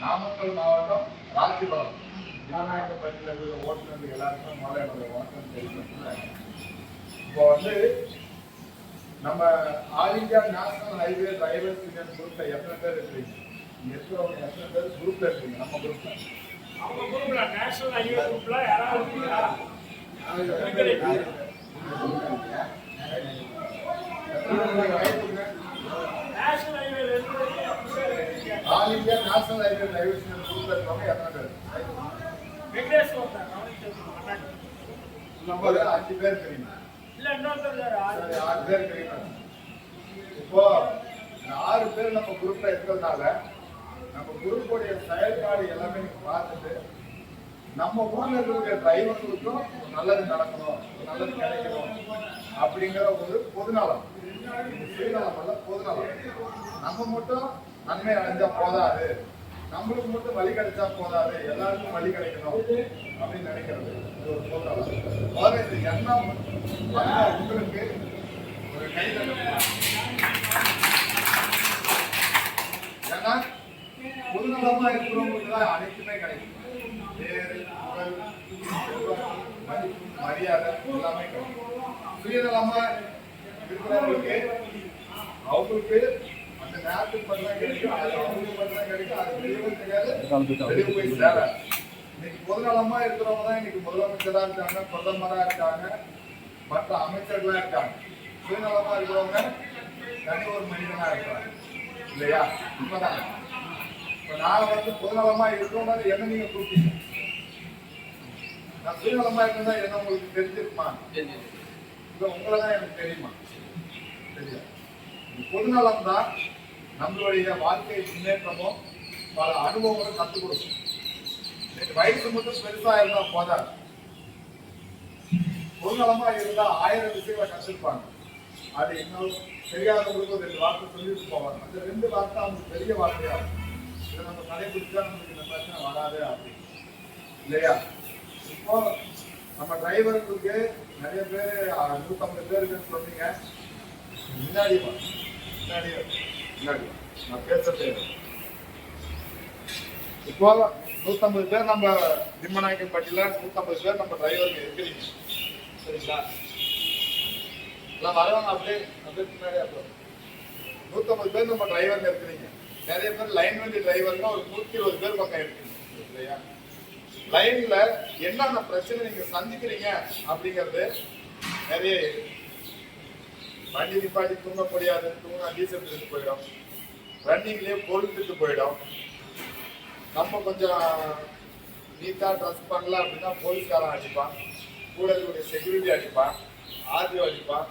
நாமக்கல் மாவட்டம் ராசிபுரம். ஜனநாயக பள்ளியில் இருக்கிற ஓட்டுநர்கள் எல்லாருக்கும் முதல்ல என்னுடைய வணக்கம் தெரிவிக்கிறேன் இப்போ வந்து நம்ம all India national highway drivers union குரூப்ல எத்தனை பேர் இங்க இருக்கிறவங்க எத்தனை பேர் குரூப்ல இருக்கீங்க? நம்ம குரூப்ல. அவங்க குரூப்ல நேஷனல் ஐயோ குரூப்ல யாராவது இருக்கீங்களா? நேஷனல் ஐவேல இருந்து எத்தனை பேர் இருக்கீங்க? All India national highway drivers union குரூப்ல எத்தனை பேர் வெங்கடேஷ் ஒருத்தன் கவனிச்சு மாட்டாங்க. நம்ம ஒரு அஞ்சு பேர் தெரியுமா? இல்ல இன்னொருத்தர் சரி. ஆறு பேர் தெரியுமா? இப்போ ஆறு பேர் நம்ம குரூப்ல இருக்கிறதுனால நம்ம குரூப்போடைய செயல்பாடு எல்லாமே நீங்க பார்த்துட்டு நம்ம ஊர்ல இருக்கிற டிரைவர்களுக்கும் நல்லது நடக்கணும் நல்லது கிடைக்கணும் அப்படிங்கிற ஒரு பொதுநலம். இது சுயநலம் அல்ல பொதுநலம். நம்ம மட்டும் நன்மை அடைஞ்சா போதாது. நம்மளுக்கு மட்டும் வழி கிடைச்சா போதாது. எல்லாருக்கும் வழி கிடைக்கணும் அப்படின்னு நினைக்கிறது. இது ஒரு பொதுநலம் முதல்ல இந்த எண்ணம் உங்களுக்கு ஒரு கை ஏன்னா பொதுநலமா இருக்கிறவங்களுக்கு தான் அனைத்துமே கிடைக்கும். பேரு புகழ் மதிப்பு மரியாதை எல்லாமே கிடைக்கும். சுயநலமா இருக்கிறவங்களுக்கு அவங்களுக்கு அந்த நேரத்துக்கு மட்டும் கிடைக்கும் அது அவங்களுக்கு மட்டும் கிடைக்கும் அது வெளியவும் தெரியாது வெளியே போய் சேர இன்னைக்கு பொதுநலமா இருக்கிறவங்க தான் இன்னைக்கு முதலமைச்சரா இருக்காங்க பிரதமரா இருக்காங்க மற்ற அமைச்சர்களா இருக்காங்க சுயநலமா இருக்கிறவங்க தனி ஒரு மனிதனா இருக்காங்க இல்லையா உண்மைதான் இப்ப நான் வந்து பொதுநலமா இருக்கணும்னு என்ன நீங்க கூப்பிட்டீங்க நான் சுயநலமா இருந்தா என்ன உங்களுக்கு தெரிஞ்சிருக்குமா இப்போ உங்களை தான் எனக்கு தெரியுமா? சரியா? பொதுநலம் தான் நம்மளுடைய வாழ்க்கை முன்னேற்றமும் பல அனுபவங்களும் கற்றுக் கொடுக்கும். வயசு மட்டும் பெருசா இருந்தா போதாது. பொருளமா இருந்தா ஆயிரம் விஷயங்களை கற்றுப்பாங்க. அது இன்னும் தெரியாதவங்களுக்கு ரெண்டு வார்த்தை சொல்லிட்டு போவாங்க. அந்த ரெண்டு வார்த்தை அவங்களுக்கு பெரிய வார்த்தையா இருக்கும். இதை நம்ம கடைபிடிச்சா நமக்கு இந்த பிரச்சனை வராது அப்படின்னு. இல்லையா? இப்போ நம்ம டிரைவர்களுக்கு நிறைய பேர் நூற்றம்பது பேர் சொன்னீங்க. முன்னாடி முன்னாடி முன்னாடி வா. நான் பேசுறது இப்போ நூற்றம்பது பேர் நம்ம திம்மநாயக்கன்பட்டியில் நூற்றம்பது பேர் நம்ம டிரைவருக்கு இருக்கிறீங்க சரிங்களா எல்லாம் வரவங்க அப்படியே அப்படியே பின்னாடி நூற்றம்பது பேர் நம்ம டிரைவர்ல இருக்கிறீங்க நிறைய பேர் லைன் வண்டி டிரைவர்னா ஒரு நூற்றி இருபது பேர் பக்கம் இருக்கீங்க இல்லையா லைனில் என்னென்ன பிரச்சனை நீங்கள் சந்திக்கிறீங்க அப்படிங்கிறது நிறைய இருக்கு. வண்டி நிப்பாட்டி தூங்க முடியாது தூங்க டீசல் இருந்து போயிடும். ரன்னிங்லயே பொழுதுட்டு திட்டு போயிடும். நம்ம கொஞ்சம் நீட்டா ட்ரெஸ் பண்ணல அப்படின்னா போலீஸ்காரன் அடிப்பான். கூட இருக்கக்கூடிய செக்யூரிட்டி அடிப்பான் ஆர்டிஓ அடிப்பான்.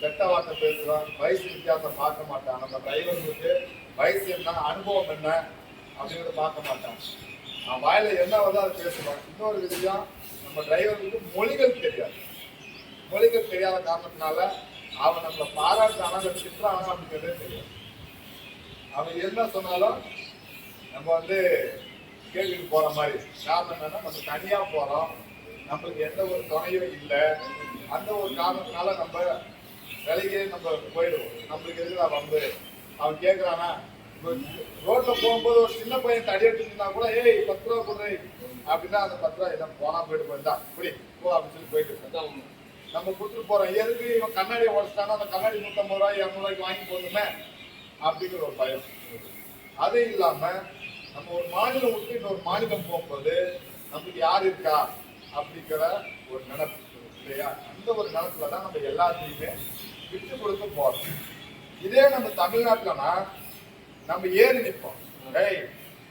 கெட்ட வார்த்தை பேசுவான். வயசு வித்தியாசம் பார்க்க மாட்டான். நம்ம டிரைவர்களுக்கு வயசு என்ன அனுபவம் என்ன அப்படிங்கிறத பார்க்க மாட்டான். நான் வாயில என்ன வருதோ அதை பேசுவான். இன்னொரு விஷயம் நம்ம டிரைவர்களுக்கு மொழிகள் தெரியாது. மொழிகள் தெரியாத காரணத்தினால அவன் நம்மளை பாராட்டுறானா இல்லை திட்டுறானா அப்படிங்கிறதே தெரியும். அவன் என்ன சொன்னாலும் நம்ம வந்து கேள்விக்கு போகிற மாதிரி. காரணம் என்னன்னா நம்ம தனியாக போகிறோம் நம்மளுக்கு எந்த ஒரு துணையும் இல்லை. அந்த ஒரு காரணத்தினால நம்ம விலைக்கே நம்ம போயிடுவோம். நம்மளுக்கு எதுக்கு வந்து அவன் கேட்குறானா ரோட்டில் ரோட்ல போகும்போது ஒரு சின்ன பையன் தடி எடுத்துருந்தா கூட ஏய் பத்து ரூபா கொடுறேன் அப்படின்னா அந்த பத்து ரூபா எல்லாம் போனா போயிட்டு போயிருந்தா அப்படி போ அப்படின்னு சொல்லி போயிட்டு நம்ம கொடுத்துட்டு போறோம். எதுக்கு இவன் கண்ணாடியை உடச்சிட்டானா அந்த கண்ணாடி நூற்றம்பது ரூபாய் இரநூறுவாய்க்கு வாங்கி போடணுமே? அப்படிங்கிற ஒரு பயம். அது இல்லாம நம்ம ஒரு மாநிலம் விட்டு இன்னொரு மாநிலம் போகும்போது நமக்கு யார் இருக்கா அப்படிங்கிற ஒரு நினப்பு இல்லையா? அந்த ஒரு நினப்புல தான் நம்ம எல்லாத்தையுமே விட்டு கொடுத்து போறோம். இதே நம்ம தமிழ்நாட்டுலனா நம்ம ஏறி நிற்போம். டேய்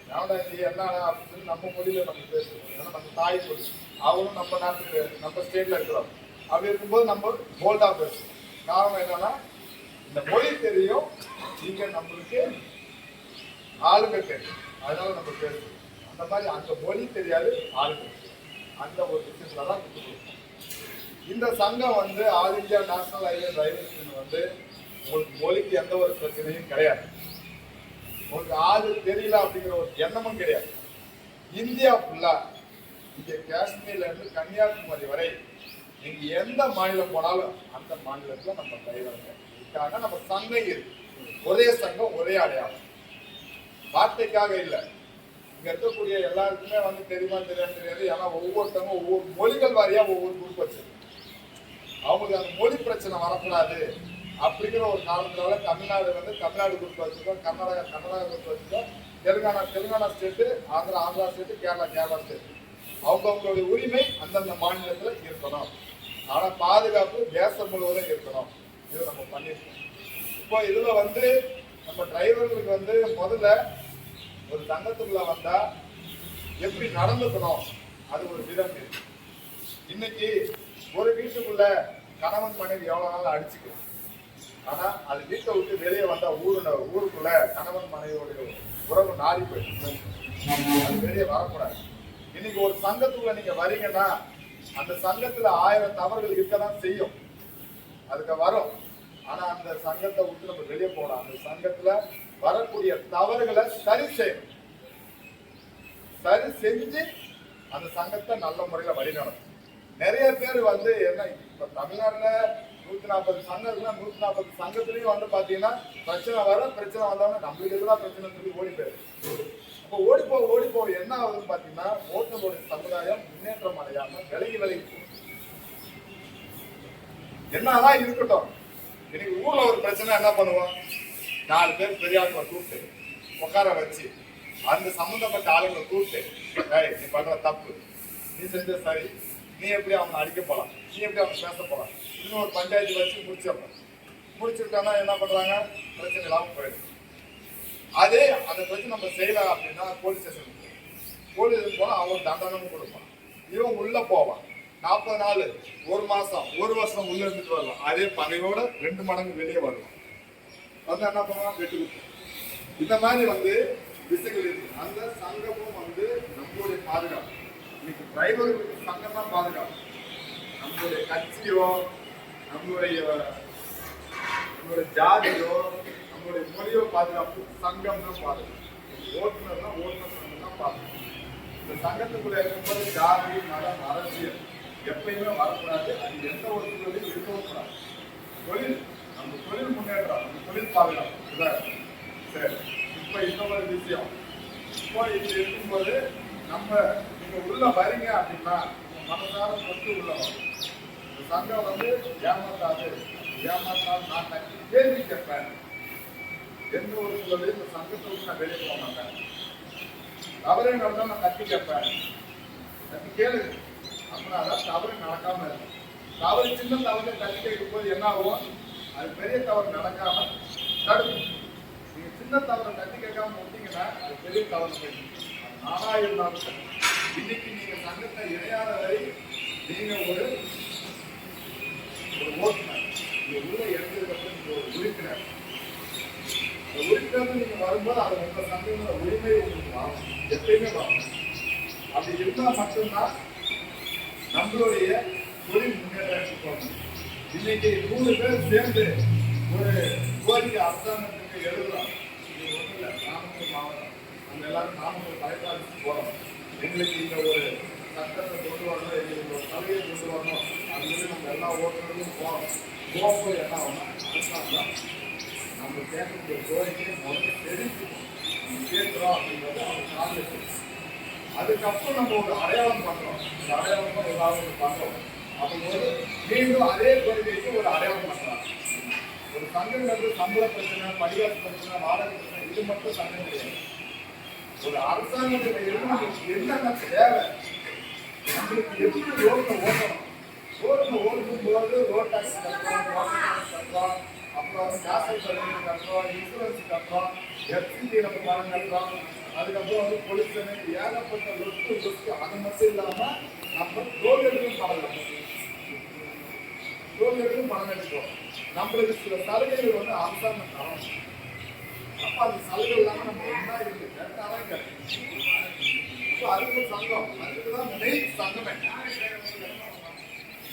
எவன்டா நீ என்ன அப்படின்னு நம்ம மொழியில நம்ம பேசுவோம். ஏன்னா நம்ம தாய் மொழி. அவரும் நம்ம நாட்டுக்கு நம்ம ஸ்டேட்ல இருக்கிறோம் அப்படி இருக்கும்போது நம்ம போல்டா பேசணும் காரணம் என்னன்னா இந்த மொழி தெரியும் இங்க நம்மளுக்கு ஆளுங்க தெரியும். அதனால நம்ம பேசுவோம். அந்த மாதிரி அந்த மொழி தெரியாது ஆளுங்க அந்த ஒரு விஷயத்துல தான் விட்டு இந்த சங்கம் வந்து all India national highway drivers வந்து உங்களுக்கு மொழிக்கு எந்த ஒரு பிரச்சனையும் கிடையாது. உங்களுக்கு ஆளு தெரியல அப்படிங்கிற ஒரு எண்ணமும் கிடையாது. இந்தியா ஃபுல்லா இங்கே காஷ்மீர்ல இருந்து கன்னியாகுமரி வரை நீங்க எந்த மாநிலம் போனாலும் அந்த மாநிலத்துல நம்ம டிரைவருங்க இருக்காங்க நம்ம சங்கம் இருக்கு. ஒரே சங்கம் ஒரே அடையாளம். வார்த்தைக்காக இல்லை. இங்க இருக்கக்கூடிய எல்லாருக்குமே வந்து தெரியுமா தெரியாது தெரியாது. ஏன்னா ஒவ்வொருத்தவங்க ஒவ்வொரு மொழிகள் வாரியா ஒவ்வொரு குரூப் வச்சிருக்கு அவங்களுக்கு அந்த மொழி பிரச்சனை வரக்கூடாது அப்படிங்கிற ஒரு காரணத்தினால தமிழ்நாடு வந்து தமிழ்நாடு குரூப் வச்சுருக்கோம். கர்நாடகா கர்நாடகா குரூப் வச்சுருக்கோம். Telangana Telangana state Andhra Andhra state Kerala Kerala state அவங்கவுங்களுடைய உரிமை அந்தந்த மாநிலத்தில் இருக்கணும். ஆனா பாதுகாப்பு தேசம் முழுவதும் இருக்கணும். இது நம்ம பண்ணிருக்கோம். இப்போ இதுல வந்து நம்ம டிரைவர்களுக்கு வந்து முதல்ல ஒரு சங்கத்துக்குள்ள வந்தா எப்படி நடந்துக்கணும்? அது ஒரு விதம் இருக்கு. இன்னைக்கு ஒரு வீட்டுக்குள்ள கணவன் மனைவி எவ்வளவு நாள் அடிச்சுக்கலாம் ஆனா அது வீட்டை விட்டு வெளியே வந்தா ஊரு ஊருக்குள்ள கணவன் மனைவியோடைய உறவு நாடி போயிடுச்சு அது வெளியே வரக்கூடாது. இன்னைக்கு ஒரு சங்கத்துக்குள்ள நீங்க வரீங்கன்னா அந்த சங்கத்துல ஆயிரம் தவறுகள் இருக்கதான் செய்யும். அதுக்கு வரும். ஆனா அந்த சங்கத்தை விட்டு நம்ம வெளியே போகலாம். அந்த சங்கத்துல வரக்கூடிய தவறுகளை சரி செய்யணும். சரி செஞ்சு அந்த சங்கத்தை நல்ல முறையில வழிநடத்தும் நிறைய பேர் வந்து என்ன இப்ப தமிழ்நாட்டுல நூத்தி நாற்பது சங்கம் இருக்குன்னா நூத்தி நாற்பது சங்கத்திலயும் வந்து பாத்தீங்கன்னா பிரச்சனை வர பிரச்சனை வந்தவங்க நம்மளுக்கு எதிராக பிரச்சனை சொல்லி ஓடி போயிரு அப்போ ஓடி போ ஓடி என்ன ஆகுதுன்னு பாத்தீங்கன்னா ஓட்டுநருடைய சமுதாயம் முன்னேற்றம் அடையாம விலகி விலகி என்னதான் இருக்கட்டும் இன்னைக்கு ஊர்ல ஒரு பிரச்சனை என்ன பண்ணுவோம்? நாலு பேர் பெரியாளுங்களை கூப்பிட்டு உட்கார வச்சு அந்த சம்பந்தப்பட்ட ஆளுங்களை கூப்பிட்டு "ஏய், நீ பண்ற தப்பு. நீ செஞ்ச சரி. நீ எப்படி அவனை அடிக்க போலாம்? நீ எப்படி அவனை பேச போலாம்? இன்னொரு பஞ்சாயத்து வச்சு முடிச்சிடணும். முடிச்சுட்டானா என்ன பண்றாங்க? பிரச்சனை இல்லாமல் போயிடும். அதே அதை பற்றி நம்ம செய்யலாம் அப்படின்னா போலீஸ் ஸ்டேஷன் போலீஸ் போனால் அவன் தண்டனும் கொடுப்பான் இவன் உள்ளே போவான் நாற்பது நாள் ஒரு மாதம் ஒரு வருஷம் உள்ளே இருந்துட்டு வரலாம். அதே பகையோட ரெண்டு மடங்கு வெளியே வருவான் வந்து என்ன பண்ணுவான் வெட்டு இந்த மாதிரி வந்து விஷயங்கள் இருக்கு. அந்த சங்கமும் வந்து நம்மளுடைய பாதுகாப்பு. இன்னைக்கு டிரைவர்களுக்கு சங்கம் தான் பாதுகாப்பு. நம்மளுடைய கட்சியோ நம்மளுடைய நம்மளுடைய ஜாதியோ நம்மளுடைய மொழியை பாதுகாப்பு சங்கம் தான் பாதுகாப்பு ஓட்டுநர் தான் ஓட்டுநர் சங்கம் தான் பாதுகாப்பு இந்த சங்கத்துக்குள்ள இருக்கும்போது ஜாதி மதம் அரசியல் எப்பயுமே வரக்கூடாது. அது எந்த ஒரு தொழிலும் இருக்கவும் கூடாது தொழில் நம்ம தொழில் முன்னேற்றம் நம்ம தொழில் பாதுகாப்பு. சரி. இப்போ இன்னொரு விஷயம். இப்போ இது இருக்கும்போது நம்ம நீங்கள் உள்ள வரீங்க அப்படின்னா மனசார கொண்டு உள்ள வரும் இந்த சங்கம் வந்து ஏமாத்தாது. ஏமாத்தாது நான் கேள்வி கேட்பேன் எந்த ஒரு சூழலையும் இந்த சங்கத்தை விட்டு நான் வெளியே போக மாட்டேன். தவறே நடந்தால் நான் கத்தி கேட்பேன். கத்தி கேளு. அப்படின்னா அதான் தவறு நடக்காம இருக்கும். தவறு சின்ன தவறு கட்டி கேட்கும் போது என்ன ஆகும்? அது பெரிய தவறு நடக்காம தடுக்கும். நீங்க சின்ன தவறை கத்தி கேட்காம விட்டீங்கன்னா அது பெரிய தவறு போயிடும். அது நானா இருந்தாலும் சரி. இன்னைக்கு நீங்க சங்கத்தை இணையாத வரை நீங்க ஒரு ஒரு ஓட்டுநர். நீங்க உள்ள இறந்ததுக்கு அப்புறம் ஒரு உறுப்பினர். இந்த உறுப்பினர் நீங்க வரும்போது அது உங்க சந்தையோட உரிமை உங்களுக்கு வரும் எப்பயுமே வரும் அப்படி இருந்தா மட்டும்தான் நம்மளுடைய தொழில் முன்னேற்றத்துக்கு போகணும் இன்னைக்கு நூறு பேர் சேர்ந்து ஒரு கோரிக்கை அரசாங்கத்துக்கு எழுதுறோம். இது ஒன்றும் இல்லை நாமக்கல் மாவட்டம். நம்ம எல்லாரும் நாமக்கல் தலைக்காட்சி போறோம். எங்களுக்கு இந்த ஒரு சட்டத்தை கொண்டு வரணும் எங்களுக்கு ஒரு சலுகையை கொண்டு வரணும். அது வந்து நம்ம எல்லா ஓட்டுநர்களும் போறோம். போகும்போது என்ன ஆகும் அரசாங்கம் நம்ம கேட்கக்கூடிய கோரிக்கையை முதல்ல தெரிஞ்சுக்கணும். நம்ம கேட்குறோம் அப்படிங்கிறது அவங்க காரணம் அதுக்கப்புறம் நம்ம ஒரு அடையாளம் பண்றோம். இந்த அடையாளம் தான் ஏதாவது ஒண்ணு பண்றோம். அப்போது மீண்டும் அதே கோரிக்கைக்கு ஒரு அடையாளம் பண்ணுறாங்க ஒரு சங்கங்கிறது சம்பள பிரச்சனை பரிகார பிரச்சனை வாடகை பிரச்சனை இது மட்டும் சங்கம் கிடையாது. ஒரு அரசாங்கத்தில் இருந்து நமக்கு என்னென்ன தேவை? நம்மளுக்கு எப்படி ரோட்டில் ஓட்டணும்? ரோட்டில் ஓட்டும் போது ரோட் கட்டுறோம் கட்டுறோம். அப்புறம் காசு சர்டிஃபிகேட் கட்டுறோம் இன்சூரன்ஸ் கட்டுறோம் எஃப்சிடி நம்ம பணம் கட்டுறோம் அதுக்கப்புறம் வந்து பொலிசன் ஏகப்பட்ட லொட்டு லொட்டு அது மட்டும் இல்லாம நம்ம டோல்கேட்டுக்கும் பணம் கட்டுறோம் டோல்கேட்டுக்கும் பணம் எடுக்கிறோம் நம்மளுக்கு சில சலுகைகள் வந்து அரசாங்கம் தரணும் அப்ப அந்த சலுகை இல்லாம நம்ம என்ன இருக்கு? கேட்டாதான் கிடைக்கும். அப்போ அதுக்கு சங்கம் அதுக்கு தான் மெயின் சங்கமே.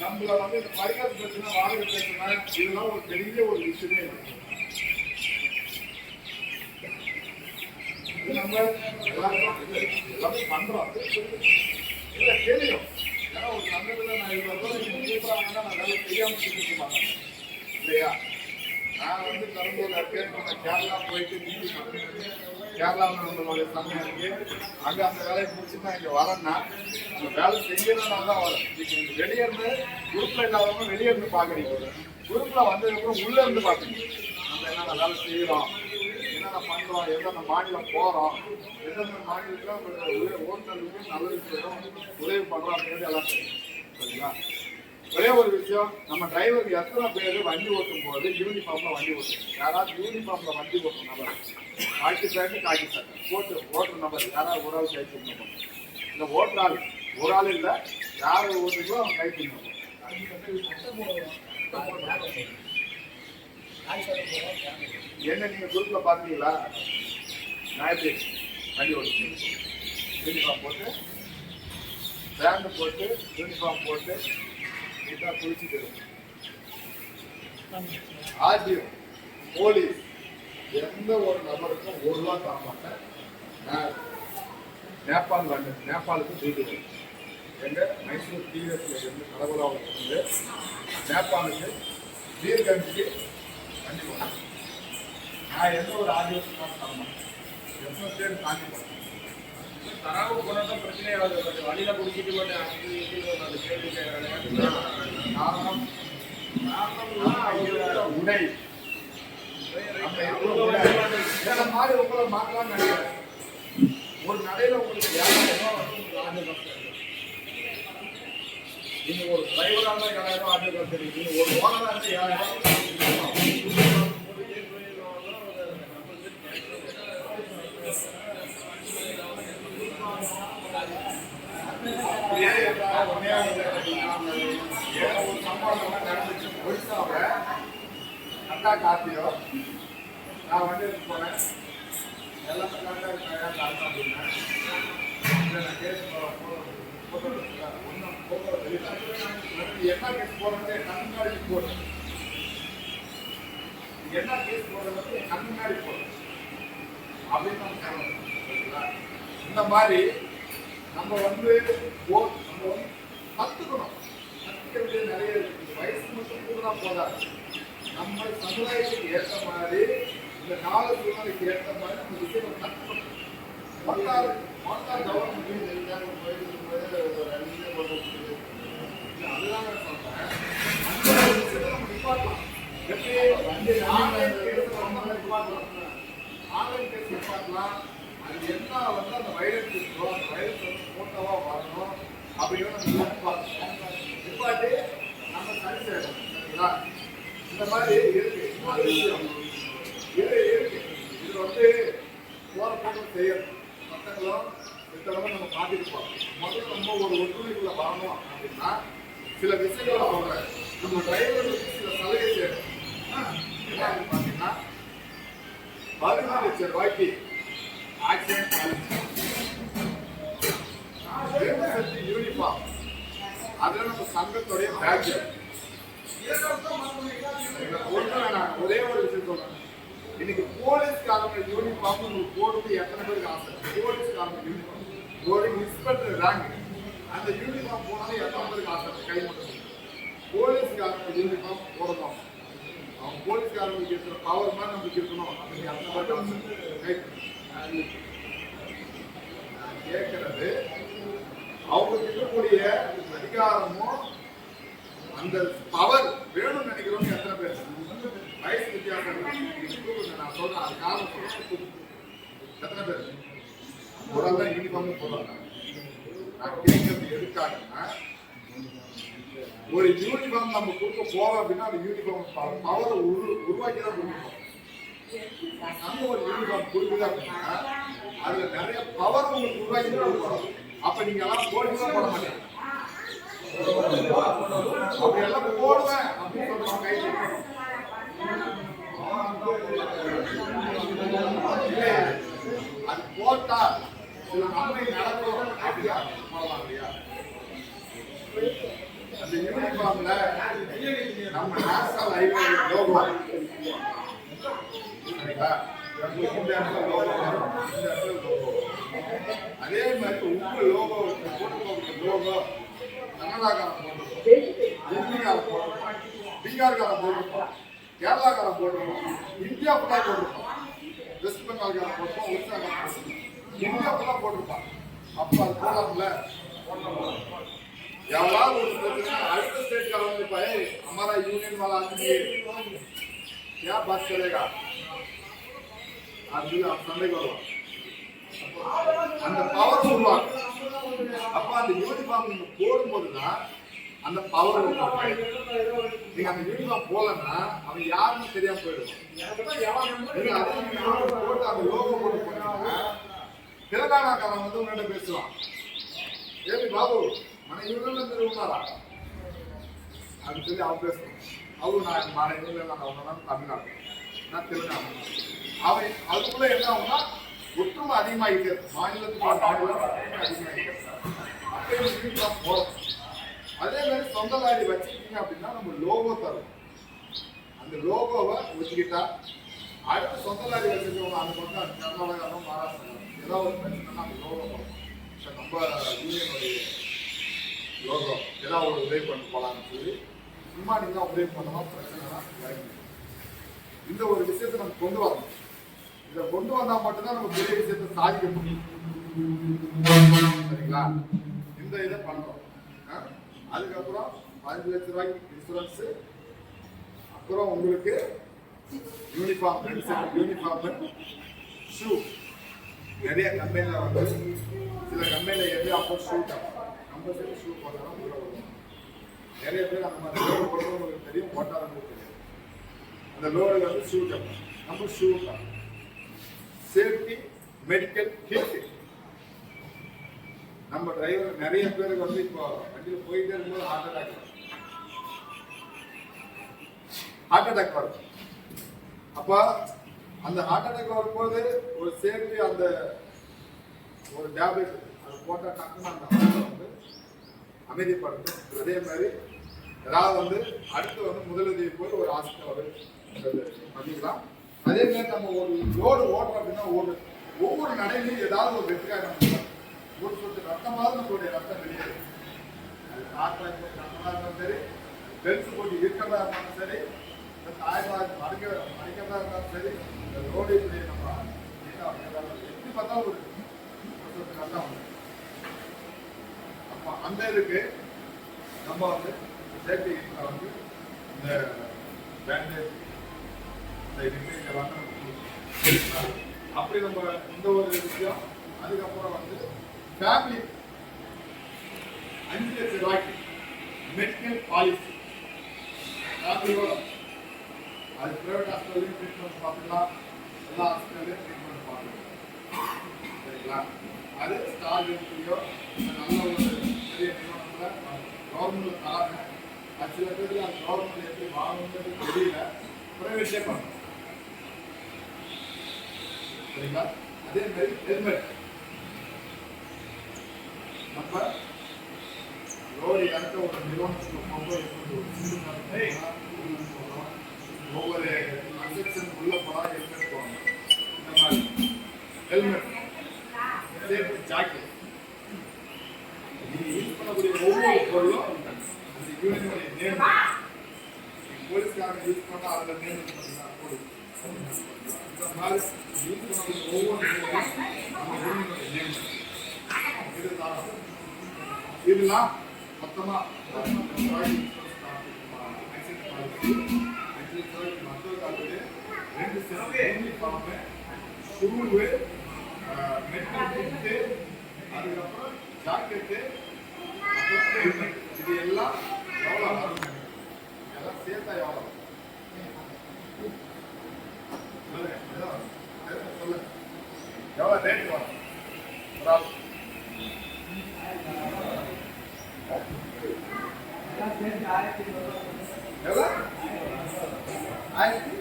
நம்மள வந்து இந்த பரிகாசு பிரச்சனை வாடகை பிரச்சனை இதெல்லாம் ஒரு பெரிய ஒரு விஷயமே இருக்கு நம்ம எல்லாமே பண்றோம். தெரியும் ஏன்னா ஒரு சங்கத்துல நான் இவ்வளவு நான் தெரியாம செஞ்சுக்க மாட்டேன் இல்லையா? நான் வந்து பெரம்பூர்ல இருக்கேன் பண்ண கேரளா போயிட்டு மீதி கேரளாவில் நம்மளுடைய சமயம் இருக்கு. அங்கே அந்த வேலையை முடிச்சுட்டு நான் இங்க வரேன்னா அந்த வேலை செய்யறதுனால தான் வரேன். இப்போ வெளியே இருந்து குரூப்பில் இல்லாதவங்க வெளியே இருந்து பார்க்குறீங்க. குரூப்பில் வந்ததுக்கப்புறம் உள்ளே இருந்து பாக்குறீங்க நம்ம என்னென்ன வேலை செய்கிறோம் என்னென்ன பண்ணுறோம் எந்தெந்த மாநிலம் போகிறோம் எந்தெந்த மாநிலத்தில் நம்ம ஓட்டுநர்களுக்கு நல்லது உதவி பண்ணுறோம் அப்படின்னு எல்லாம் தெரியும். சரிங்களா? ஒரே ஒரு விஷயம் நம்ம டிரைவருக்கு எத்தனை பேர் வண்டி ஓட்டும் போது யூனிஃபார்மில் வண்டி ஓட்டுறோம் யாராவது யூனிஃபார்மில் வண்டி ஓட்டும் நபர் காக்கி பேண்ட் காக்கி சட்டை போட்டு ஓட்டர் நம்பர் யாராவது ஒரு ஆள் கை பண்ணணும் இந்த ஓட்டர் ஆள் ஒரு ஆள் இல்லை யார் ஓட்டுங்களோ அவன் கை பண்ணணும் என்ன நீங்க குரூப்ல பாத்தீங்களா? ஞாயிற்று வண்டி ஓட்டுங்க யூனிஃபார்ம் போட்டு பேண்ட் போட்டு யூனிஃபார்ம் போட்டு நீட்டாக குளிச்சுட்டு ஆர்டிஓ போலீஸ். எந்த ஒரு நபருக்கும் ஒரு ரூபா தர மாட்டேன் நான் நேபாள் வந்து நேபாளுக்கு தூக்கிட்டு எங்கள் மைசூர் தீரத்தில் இருந்து கடவுளாவில் இருந்து நேபாளுக்கு தீர்கஞ்சிக்கு வண்டி போனேன். நான் எந்த ஒரு ஆதிவாசமாக தர மாட்டேன். எத்தனை பேர் தாண்டி போனேன். தராவு போனா தான் வழியில் பட் வழியில குடிச்சிட்டு போட்டு அந்த கேள்வி காரணம் காரணம்னா உடை. மாதிரி உங்களை மாற்றலாம்னு நினைக்கிறேன் ஒரு நடையில உங்களுக்கு நீங்க ஒரு டிரைவரா இருந்தா ஏழாயிரம் ரூபாய் நீங்க ஒரு ஓனரா இருந்தா ஏழாயிரம் நடந்துச்சு ஒரிசாவை அக்கா காப்பியோ நான் வந்து போனேன் எல்லாம் கரெக்டாக இருக்காங்க காரணம் அப்படின்னா நான் கேஸ் போட்டோ ஒன்றும் போட்டோ என்ன கேஸ் போடுறது கண்ணாடி முன்னாடி போடு. என்ன கேஸ் போடுறது கண் போடு. அப்படின்னு நம்ம காரணம் சரிங்களா? இந்த மாதிரி நம்ம வந்து போ நம்ம வந்து கத்துக்கணும். கத்துக்க நிறைய இருக்கு. வயசு மட்டும் கூட போதாது. நம்ம சமுதாயத்துக்கு ஏற்ற மாதிரி இந்த கால சூழ்நிலைக்கு ஏற்ற மாதிரி நம்ம விஷயம் கத்துக்கணும் மோட்டார் கவர்மெண்ட் ஒரு அதுதான் சொல்றேன் ஆன்லைன் கேஸ் நிப்பாட்டலாம் ஆன்லைன் அது என்ன வந்து அந்த வைரஸ் இருக்கோ அந்த வைரஸ் வந்து போட்டோவா வரணும் அப்படின்னு நம்ம நிப்பாட்டணும் நிப்பாட்டி நம்ம சரி செய்யணும் சரிங்களா இந்த மாதிரி இருக்கு இன்னொரு விஷயம் இது இருக்கு இது வந்து போற செய்யணும். மற்றங்களும் இத்தனை நம்ம பார்த்துருப்போம். முதல்ல நம்ம ஒரு ஒற்றுமைக்குள்ள வரணும் அப்படின்னா சில விஷயங்களை சொல்றேன். நம்ம டிரைவர்களுக்கு சில சலுகை செய்யணும் பார்த்தீங்கன்னா பதினாலு லட்சம் ரூபாய்க்கு ஆக்சிடென்ட் பாலிசி யூனிஃபார்ம் அதுல நம்ம சங்கத்துடைய பேட்ச் ஒரே ஒரு விஷயம் சொல்றேன். இன்னைக்கு போலீஸ்காரங்க யூனிஃபார்ம் உங்களுக்கு போடுறது எத்தனை பேருக்கு ஆசை? போலீஸ்காரங்க யூனிஃபார்ம் ஒரு இன்ஸ்பெக்டர் ரேங்க் அந்த யூனிஃபார்ம் போனாலும் எத்தனை பேருக்கு ஆசை? கை மட்டும் போலீஸ்காரங்க யூனிஃபார்ம் போடணும். அவன் போலீஸ்காரங்களுக்கு இருக்கிற பவர் மாதிரி நமக்கு இருக்கணும். அப்படின்னு எத்தனை பேருக்கு ஆசை? கை நான் கேட்கறது அவங்களுக்கு இருக்கக்கூடிய அதிகாரமும் அந்த பவர் வேணும் நினைக்கிறவங்க எத்தனை பேர் வயசு வித்தியாசம் இருக்கு. நான் சொல்றேன் அது காரணம் சொல்றேன் எத்தனை பேர்? ஒரு ஆள் தான் யூனிஃபார்ம் போடுறாங்க நான் கேட்கறது எதுக்காகன்னா ஒரு யூனிஃபார்ம் நம்ம கொடுக்க போறோம் அப்படின்னா அந்த யூனிஃபார்ம் பவரை உரு உருவாக்கி தான் கொடுக்கணும். நம்ம ஒரு யூனிஃபார்ம் கொடுக்குது அப்படின்னா அதுல நிறைய பவர் உங்களுக்கு உருவாக்கி தான் கொடுக்கணும். அப்ப நீங்க எல்லாம் தான் போட மாட்டீங்க. அப்படி எல்லாம் போடுவேன் அப்படின்னு சொல்றவங்க கை தட்டணும். இல்லை, அது போட்டா சில நன்மை நடக்கும் அப்படியா? போடலாம் இல்லையா அந்த யூனிஃபார்ம்ல நம்ம நேஷனல் ஹைவே லோகோ இந்த இடத்துல வரும். இந்த இடத்துல அதே மாதிரி உப்பு லோகோ போட்டு லோகோ கன்னடாக்காரன் போட்டிருக்கோம் ஹிந்திக்காரன் போட்டிருக்கோம் பீகார்காரன் போட்டிருக்கோம் கேரளாக்காரன் போட்டிருப்போம் இந்தியா ஃபுல்லா வெஸ்ட் பெங்கால்காரன் போட்டோம் ஒரிசாக்காரன் போட்டோம் இந்தியாவுக்குலாம் போட்டிருப்பான். அப்போ அது போடலாம்ல எவ்வளவு ஒரு பிரச்சனை அடுத்த ஸ்டேட்காரன் வந்து பாரு அமரா யூனியன் வாழ அஞ்சு ஏன் பாஸ் சொல்லேகா அது சண்டைக்கு வருவான். அந்த பவர் உருவாக்கும் அப்போ அந்த யூனிஃபார்ம் போடும்போது தான் அந்த பவர் நீங்க அந்த யூனிஃபார்ம் போலன்னா அவன் யாருன்னு தெரியாம போயிடும் போட்டு அந்த லோகோ போட்டு போனீங்கன்னா தெலங்கானாக்காரன் வந்து உங்ககிட்ட பேசுவான். ஏபி பாபு மன இவர்கள் தெரியுமாரா அப்படின்னு சொல்லி அவன் பேசுவான். அவரு நான் மன இவர்கள் நான் அவங்க தமிழ்நாடு. நான் தெலுங்கானா. அவன் அதுக்குள்ள என்ன ஆகும்னா ஒற்றுமை அதிகமாகிட்டே மாநிலத்துக்கு மாநிலம் அதிகமாகிட்டே அப்போ போகிறோம் அதே மாதிரி சொந்த லாரி வச்சுக்கிட்டீங்க அப்படின்னா நம்ம லோகோ தரும். அந்த லோகோவை வச்சுக்கிட்டா அடுத்து சொந்த லாரி வச்சுருக்கவங்க அந்த பக்கம் கர்நாடகாவும் மகாராஷ்டிரா ஏதாவது ஒரு பிரச்சனைனா அந்த லோகோ வரும். நம்ம யூனியனுடைய லோகோ ஏதாவது ஒரு உதவி பண்ணி போகலான்னு சொல்லி சும்மா நீங்கள் உதவி பண்ணலாம் பிரச்சனைனா தான் இந்த ஒரு விஷயத்தை நம்ம கொண்டு வரணும். இதை கொண்டு வந்தா மட்டும்தான் நம்ம பெரிய விஷயத்தை சாதிக்க முடியும். சரிங்களா? இந்த இதை பண்ணுறோம் அதுக்கப்புறம் பதினஞ்சு லட்ச ரூபாய்க்கு இன்சூரன்ஸ் அப்புறம் உங்களுக்கு யூனிஃபார்ம் ரெண்டு செட் யூனிஃபார்ம் ஷூ நிறைய கம்பெனியில் வந்து சில கம்பெனியில் எது அப்போ ஷூ கம்பல்சரி ஷூ போட்டாலும் உள்ள வரும். நிறைய பேர் அந்த மாதிரி லோடு போடுறவங்களுக்கு தெரியும் போட்டாதவங்களுக்கு தெரியும் அந்த லோடு வந்து ஷூ கம்பெனி நம்ம ஷூ சேஃப்டி மெடிக்கல் ஹெல்த் நம்ம டிரைவர் நிறைய பேருக்கு வந்து இப்போ வண்டியில் போயிட்டே இருக்கும்போது ஹார்ட் அட்டாக் வரும். ஹார்ட் அட்டாக் வரும். அப்போ அந்த ஹார்ட் அட்டாக் வரும்போது ஒரு சேஃப்டி அந்த ஒரு டேப்லெட் அதை போட்டால் டக்குன்னு அந்த heart வந்து அமைதிப்படுத்தும். அதே மாதிரி ஏதாவது வந்து அடுத்து வந்து முதலுதவி போய் ஒரு ஹாஸ்பிட்டல் பண்ணிக்கலாம். அதே மாதிரி நம்ம ஒரு ரோடு ஓடுறோம் அப்படின்னா ஓடு ஒவ்வொரு நடையிலையும் ஏதாவது ஒரு வெற்றிக்காக நம்ம ஒரு சொட்டு ரத்தமாவது நம்மளுடைய ரத்தம் வெளியேறும் அது காற்றாக ரத்தமாக இருந்தாலும் சரி பெல்ஸ் போட்டு இருக்கிறதா இருந்தாலும் சரி இந்த தாய்மார் மறைக்க மறைக்கிறதா இருந்தாலும் சரி இந்த ரோடு இப்படி நம்ம இருந்தாலும் எப்படி பார்த்தாலும் ஒரு ஒரு சொட்டு ரத்தம் வரும். அப்போ அந்த இதுக்கு நம்ம வந்து சேஃப்டி வந்து இந்த பேண்டேஜ் இந்த இதுக்கு எல்லாமே அப்படி நம்ம இந்த ஒரு விஷயம் அதுக்கப்புறம் வந்து ஃபேமிலி அஞ்சு லட்சம் ரூபாய்க்கு மெடிக்கல் பாலிசி ஃபேமிலியோட அது ப்ரைவேட் ஹாஸ்பிட்டல்லையும் ட்ரீட்மெண்ட் பார்த்துக்கலாம் எல்லா ஹாஸ்பிட்டல்லையும் ட்ரீட்மெண்ட் பார்த்துக்கலாம் சரிங்களா அது ஸ்டார் ஹெல்த்லையோ நல்ல ஒரு பெரிய நிறுவனத்தில் கவர்மெண்ட்ல தராங்க அது சில பேருக்கு அந்த கவர்மெண்ட் எப்படி வாங்கணுன்றது தெரியல ப்ரைவேட்லேயே பண்ணுறோம் சரிங்களா அதே மாதிரி ஹெல்மெட் போகும்போது எப்படி ஒரு சிறு நடத்தை போகிறோம் ஒவ்வொரு அன்செக்ஷன் உள்ள போனால் ஹெல்மெட் போகணும்? இந்த மாதிரி. ஹெல்மெட் சேஃப்டி ஜாக்கெட் நீங்க யூஸ் பண்ணக்கூடிய ஒவ்வொரு பொருளும் அந்த யூனியனுடைய நேம் போலீஸ்காரங்க யூஸ் பண்ணா அதுல நேம் பார்த்தீங்கன்னா போலீஸ். இந்த மாதிரி யூஸ் பண்ணக்கூடிய ஒவ்வொரு பொருளும் நம்ம யூனியனுடைய நேம் இதுதான். இதெல்லாம் மொத்தமா ரெண்டு set uniform shoe metal kit அதுக்கப்புறம் ஜாக்கெட்டு அப்புறம் helmet. இது எல்லாம் எவ்வளோ வரும் இதெல்லாம் சேர்த்தா எவ்வளோ வரும்? சொல்லுங்க, எவ்வளோ வரும்? தெரியுமா? சொல்லுங்க எவ்வளோ ரேட் வரும் ஒரு ஆள் எவ்வளோ ஆயிரத்தி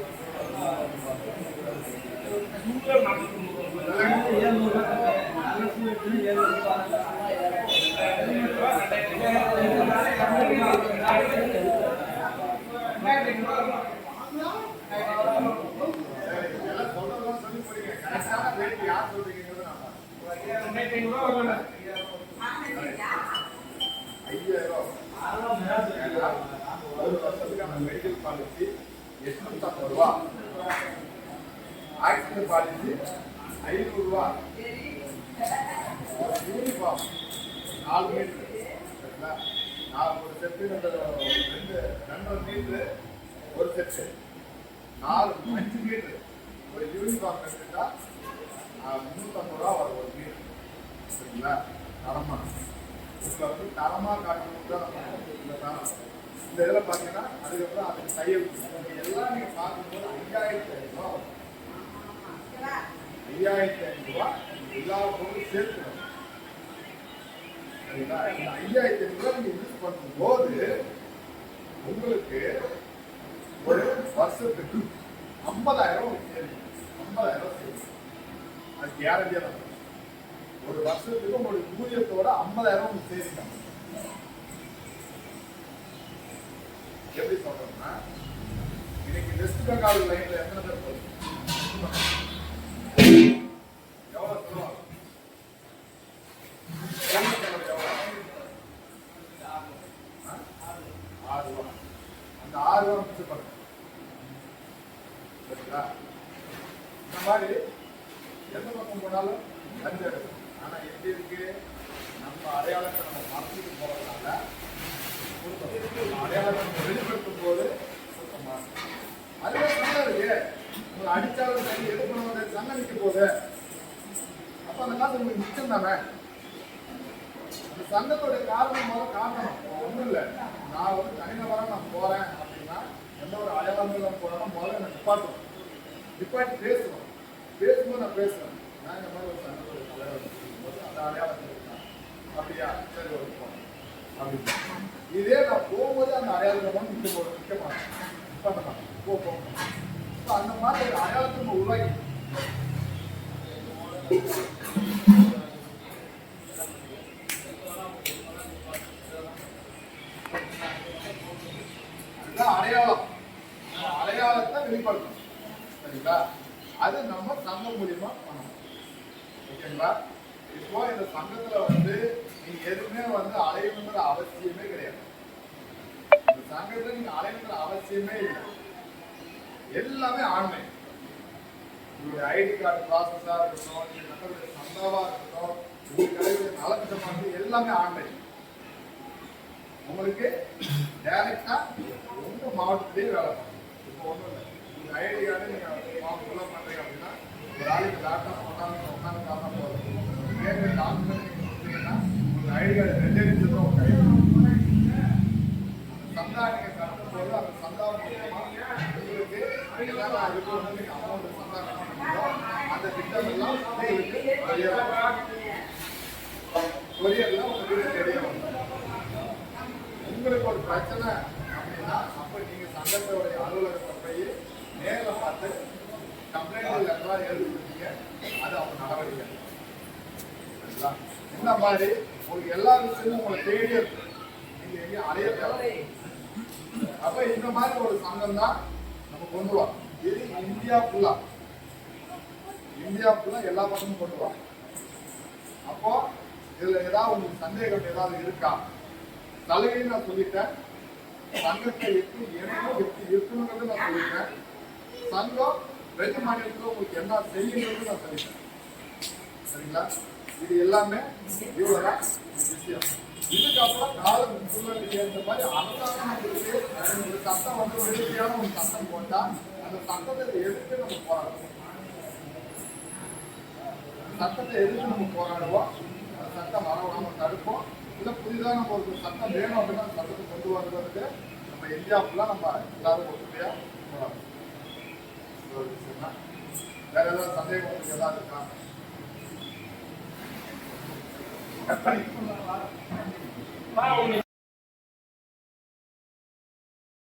எல்லாம் சொல்றதெல்லாம் சொல்லி போறீங்க கரெக்டான ரேட் யார் சொல்றீங்கிறது நான் பார்க்கிறேன். ஐயாயிரம் ரூபா. ஏன்னா, ஒரு வருஷத்துக்கான மெடிக்கல் பாலிசி எட்நூத்தி நூற்றம்பது ரூபா ஆக்சிடென்ட் பாலிசி ஐநூறு ரூபா யூனிஃபார்ம் நாலு மீட்டர் சரிங்களா நாலு ஒரு செட்டு ரெண்டு ரெண்டு ரெண்டரை மீட்ரு ஒரு செட்டு நாலு அஞ்சு மீட்ரு ஒரு யூனிஃபார்ம் எடுத்துட்டா முந்நூற்றம்பது ரூபா வரும். சரிங்களா? தரமா. இதில் வந்து தரமா காட்டணும் தான் இந்த தரம். இந்த இதில் பார்த்தீங்கன்னா அதுக்கப்புறம் அதுக்கு கையெழுத்து எல்லாம் நீங்கள் பார்க்கும்போது ஐயாயிரத்தி ஐநூறுவா வரும். ஐயாயிரத்தி ஐநூறுரூவா எல்லா பொருளும் சேர்த்துக்கணும் சரிங்களா? இந்த ஐயாயிரத்தி ஐநூறுரூவா நீங்கள் யூஸ் பண்ணும்போது உங்களுக்கு ஒரு வருஷத்துக்கு ஐம்பதாயிரம் உங்களுக்கு ஐம்பதாயிரம் சேரும் அது கேரண்டியாக தான். ஒரு வருஷத்துக்கு உங்களுடைய ஊதியத்தோட ஐம்பதாயிரம் உங்களுக்கு எப்படி சொல்றோம்னா இன்னைக்கு வெஸ்ட் பெங்கால் லைன்ல எத்தனை பேர் போகுது எவ்வளவு தூரம் எவ்வளவு தூரம் எவ்வளவு? ஆ? ஆறு ரூபா அந்த ஆறு ரூபா மிச்சம் பண்ணுங்க சரிங்களா இந்த மாதிரி எந்த பக்கம் போனாலும் லஞ்சம் எடுக்கும் ஆனா எப்படி இருக்கு நம்ம அடையாளத்தை நம்ம மறந்துட்டு போறதுனால கொடுக்கணும். வெளிப்படுத்தும் போது சுத்தமா இருக்கும். அதுவே நல்லா இருக்கு உங்களை அடிச்சாலும் சரி எது பண்ணுவாங்க சண்டை நிற்க போகுது. அப்ப அந்த காசு உங்களுக்கு மிச்சம் தானே? அந்த சங்கத்தோட காரணம் முதல்ல காரணம் ஒண்ணும் இல்லை. நான் வந்து தனிநபரா நான் போறேன் அப்படின்னா எந்த ஒரு அடையாளங்களும் போறேன்னா முதல்ல நான் நிப்பாட்டணும். நிப்பாட்டி பேசணும். பேசும்போது நான் பேசுறேன். நான் இந்த மாதிரி ஒரு சண்டை தலைவர் அந்த அடையாளம் அப்படியா? சரி ஒரு போனேன் அப்படின்னு இதே நான் போகும்போது அந்த அடையாளத்தை மட்டும் நிற்க போட நிற்க மாட்டேன் நிப்பாட்ட மாட்டேன் போ போ. So, அந்த மாதிரி ஒரு அடையாளத்தை நம்ம உருவாக்கி அடையாளம். அந்த அடையாளத்தை வெளிப்படுத்தணும். சரிங்களா? அது நம்ம சங்கம் மூலியமா பண்ணணும். ஓகேங்களா? இப்போ இந்த சங்கத்துல வந்து நீங்க எதுவுமே வந்து அலையணுங்கிற அவசியமே கிடையாது. இந்த சங்கத்துல நீங்க அலையணுங்கிற அவசியமே இல்லை. எல்லாமே ஆன்லைன் உங்களுடைய ஐடி கார்டு ப்ராசஸா இருக்கட்டும் நீங்க மக்களுடைய சந்தாவா இருக்கட்டும் உங்களுடைய கிடைக்கிற நலத்திட்டமா இருக்கட்டும் எல்லாமே ஆன்லைன் உங்களுக்கு டைரக்டா உங்க மாவட்டத்திலேயே வேலை பார்க்கணும் இப்போ ஒன்றும் இல்லை. உங்க ஐடி கார்டு நீங்க ஃபார்ம் ஃபில்அப் பண்றீங்க அப்படின்னா ஒரு ஆளுக்கு லேப்டாப் உட்காந்து உட்காந்து காரணம் போதும் கேட்குற டாக்குமெண்ட் உங்க ஐடி கார்டு ரெண்டே சந்தா நீங்கள் கட்டும் போது அந்த சந்தா மூலமா உங்களுக்கு எல்லாமே அதுக்கு வந்து நீங்க அமௌண்ட் சந்தா கட்டணும். அந்த திட்டம் எல்லாம் உங்களுக்கு கொரியர்ல உங்க வீடு தெரிய வரும் உங்களுக்கு ஒரு பிரச்சனை அப்படின்னா அப்போ நீங்கள் சங்கத்தோடைய அலுவலகத்தை போய் நேரில் பார்த்து கம்ப்ளைண்ட் லெட்டரா எழுதி கொடுத்தீங்க அது அவங்க நடவடிக்கை. சரிங்களா? இந்த மாதிரி உங்களுக்கு எல்லா விஷயமும் உங்களை தேடி இருக்கு. நீங்க எங்கேயும் அடைய தேவை? அப்ப இந்த மாதிரி ஒரு சங்கம் தான் நம்ம கொண்டு வரோம். இது இந்தியா ஃபுல்லா இந்தியா ஃபுல்லா எல்லா பக்கமும் கொண்டு வரோம். அப்போ இதுல ஏதாவது உங்களுக்கு சந்தேகம் ஏதாவது இருக்கா? சலுகை நான் சொல்லிட்டேன். சங்கத்தை எப்படி எனக்கும் எப்படி இருக்கணுங்கிறது நான் சொல்லிட்டேன். சங்கம் வெளி மாநிலத்தில் உங்களுக்கு என்ன செய்யுங்கிறது நான் சொல்லிட்டேன். சரிங்களா? இது எல்லாமே இவ்வளவுதான் விஷயம் இதுக்கப்புறம் காலம் சூழ்நிலைக்கு ஏற்ற மாதிரி அரசாங்கம் இருக்கு ஒரு சட்டம் வந்து வெளிப்படையான ஒரு சட்டம் போட்டால் அந்த சட்டத்தை எதிர்த்து நம்ம போராடுவோம். சட்டத்தை எதிர்த்து நம்ம போராடுவோம். அந்த சட்டம் வரவிடாம தடுப்போம். இல்லை புதிதாக நம்ம ஒரு சட்டம் வேணும் அப்படின்னா அந்த சட்டத்தை கொண்டு வருவதற்கு நம்ம இந்தியா ஃபுல்லாக நம்ம எல்லாரும் ஒற்றுமையாக போராடுவோம். விஷயம் தான். வேற ஏதாவது சந்தேகம் உங்களுக்கு ஏதாவது இருக்கா? பா, உங்க